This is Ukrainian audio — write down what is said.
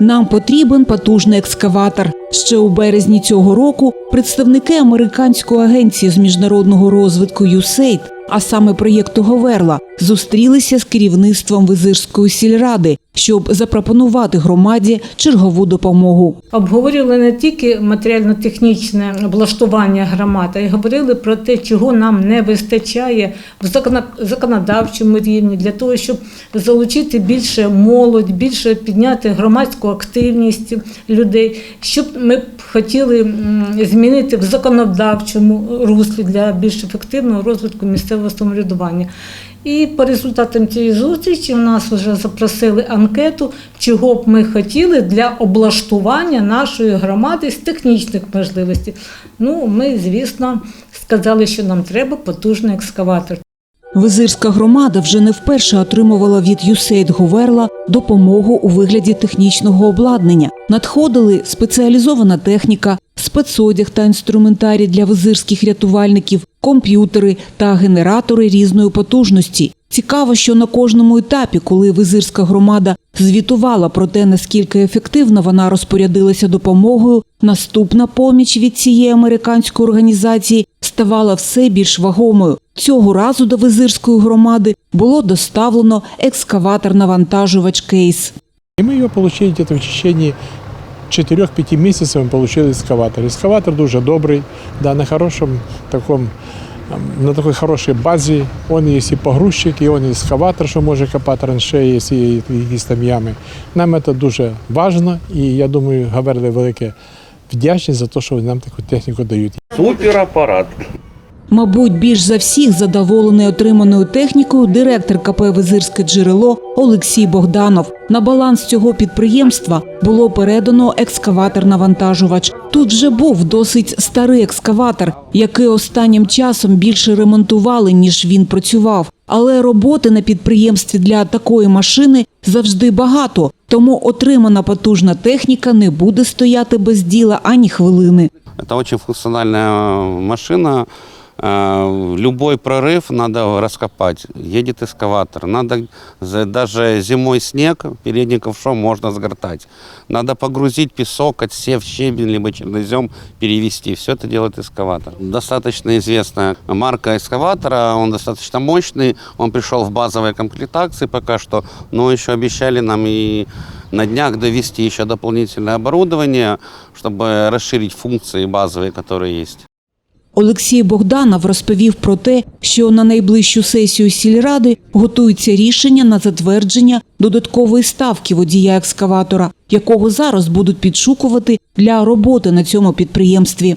Нам потрібен потужний екскаватор. Ще у березні цього року представники американської агенції з міжнародного розвитку USAID, а саме проєкту Говерла, зустрілися з керівництвом Визирської сільради, щоб запропонувати громаді чергову допомогу. Обговорювали не тільки матеріально-технічне облаштування громад, а й говорили про те, чого нам не вистачає в законодавчому рівні для того, щоб залучити більше молодь, більше підняти громадську активність людей, щоб ми б хотіли змінити в законодавчому руслі для більш ефективного розвитку місцевого самоврядування. І по результатам цієї зустрічі в нас вже запросили анкету, чого б ми хотіли для облаштування нашої громади з технічних можливостей. Ну, ми, звісно, сказали, що нам треба потужний екскаватор. Визирська громада вже не вперше отримувала від USAID Говерла допомогу у вигляді технічного обладнання. Надходили спеціалізована техніка, спецодяг та інструментарій для визирських рятувальників, комп'ютери та генератори різної потужності. Цікаво, що на кожному етапі, коли визирська громада звітувала про те, наскільки ефективно вона розпорядилася допомогою, наступна поміч від цієї американської організації ставала все більш вагомою. Цього разу до визирської громади було доставлено екскаватор-навантажувач кейс. И мы ее получили где-то в течение 4-5 месяцев мы получили эскаватор. Эскаватор дуже добрый, да, на хорошем таком, ем, на такой хорошей базі. Он є і погрузчик, і он і екскаватор, що може копати траншеї, якщо є якісь там ями. Нам це дуже важливо, і я думаю, Гаверли велике вдячність за те, що нам таку техніку дають. Супер аппарат. Мабуть, більш за всіх задоволений отриманою технікою директор КП Визирське джерело Олексій Богданов. На баланс цього підприємства було передано екскаватор-навантажувач. Тут вже був досить старий екскаватор, який останнім часом більше ремонтували, ніж він працював. Але роботи на підприємстві для такої машини завжди багато, тому отримана потужна техніка не буде стояти без діла ані хвилини. Это очень функциональная машина. Э, Любой прорыв надо раскопать. Едет эскаватор. Надо даже зимой снег, передний ковшом можно сгортать. Надо погрузить песок, отсев, щебень, либо чернозем, перевести. Все это делает эскаватор. Достаточно известная марка эскаватора. Он достаточно мощный. Он пришел в базовой комплектации пока что. Но еще обещали нам и на днях довести еще дополнительное оборудование, чтобы расширить функции базовые, которые есть. Олексій Богданов розповів про те, що на найближчу сесію сільради готується рішення на затвердження додаткової ставки водія екскаватора, якого зараз будуть підшукувати для роботи на цьому підприємстві.